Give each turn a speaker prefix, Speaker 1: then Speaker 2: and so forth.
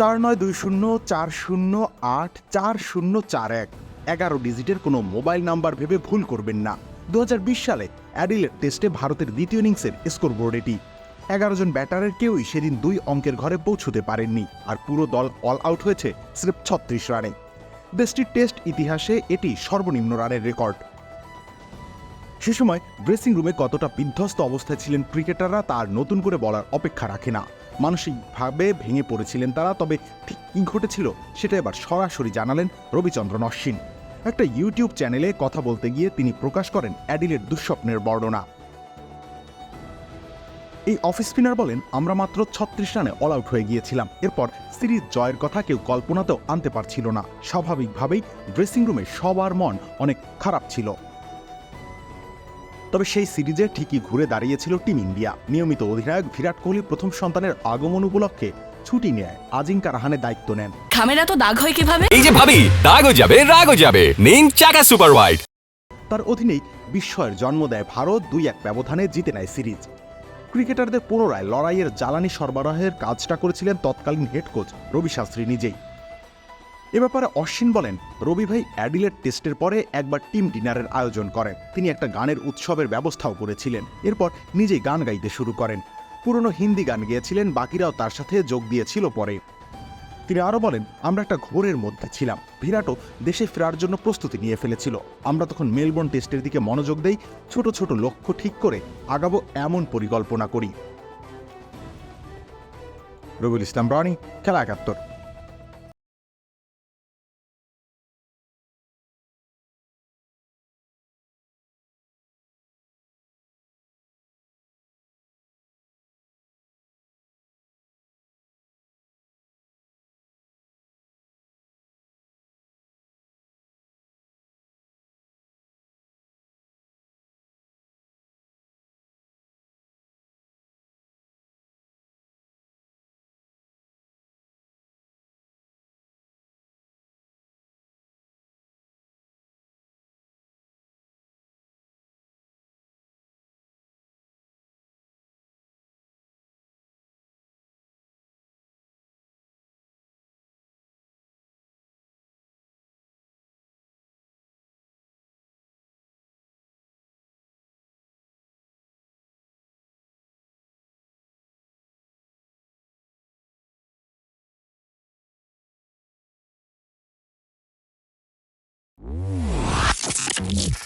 Speaker 1: চার নয় দুই শূন্য চার শূন্য আট চার শূন্য চার এক। এগারো ডিজিটের কোনো মোবাইল নাম্বার ভেবে ভুল করবেন না। দু হাজার বিশ সালে অ্যাডিলেট টেস্টে ভারতের দ্বিতীয় ইনিংসের স্কোরবোর্ড এটি। এগারো জন ব্যাটারের কেউই সেদিন দুই অঙ্কের ঘরে পৌঁছতে পারেননি আর পুরো দল অল আউট হয়েছে স্রেফ ছত্রিশ রানে। দেশটির টেস্ট ইতিহাসে এটি সর্বনিম্ন রানের রেকর্ড। সে সময় ড্রেসিং রুমে কতটা বিধ্বস্ত অবস্থায় ছিলেন ক্রিকেটাররা তার নতুন করে বলার অপেক্ষা রাখে না। মানসিকভাবে ভেঙে পড়েছিলেন তারা, তবে ঠিক কী ঘটেছিল সেটা এবার সরাসরি জানালেন রবিচন্দ্রন অশ্বিন। একটা ইউটিউব চ্যানেলে কথা বলতে গিয়ে তিনি প্রকাশ করেন অ্যাডিলের দুঃস্বপ্নের বর্ণনা। এই অফ স্পিনার বলেন, আমরা মাত্র ছত্রিশ রানে অল আউট হয়ে গিয়েছিলাম। এরপর সিরিজ জয়ের কথা কেউ কল্পনাতেও আনতে পারছিল না। স্বাভাবিকভাবেই ড্রেসিং রুমে সবার মন অনেক খারাপ ছিল। তবে সেই সিরিজে ঠিকই ঘুরে দাঁড়িয়েছিল টিম ইন্ডিয়া। নিয়মিত অধিনায়ক বিরাট কোহলি প্রথম সন্তানের আগমন উপলক্ষে ছুটি নেয়। আজিঙ্কা রাহানে দায়িত্ব নেন।
Speaker 2: খামের এত দাগ হয় কীভাবে?
Speaker 3: এই যে ভাবি দাগও যাবে রাগও যাবে। নিন চাকা সুপার হোয়াইট
Speaker 1: তার অধীনেই বিস্ময়ের জন্ম দেয় ভারত দুই এক ব্যবধানে জিতে নেয় সিরিজ। ক্রিকেটারদের পুনরায় লড়াইয়ের জ্বালানি সরবরাহের কাজটা করেছিলেন তৎকালীন হেড কোচ রবি শাস্ত্রী নিজেই। এ ব্যাপারে অশ্বিন বলেন, রবি ভাই অ্যাডিলেট টেস্টের পরে একবার টিম ডিনারের আয়োজন করেন। তিনি একটা গানের উৎসবের ব্যবস্থাও করেছিলেন। এরপর নিজেই গান গাইতে শুরু করেন। পুরনো হিন্দি গান গেয়েছিলেন, বাকিরাও তার সাথে যোগ দিয়েছিল পরে। তিনি আরও বলেন, আমরা একটা ঘোরের মধ্যে ছিলাম। বিরাটও দেশে ফেরার জন্য প্রস্তুতি নিয়ে ফেলেছিল। আমরা তখন মেলবোর্ন টেস্টের দিকে মনোযোগ দেই, ছোট ছোট লক্ষ্য ঠিক করে আগাবো এমন পরিকল্পনা করি। রবিউল ইসলাম, রনি, খেলা একাত্তর। Thank you.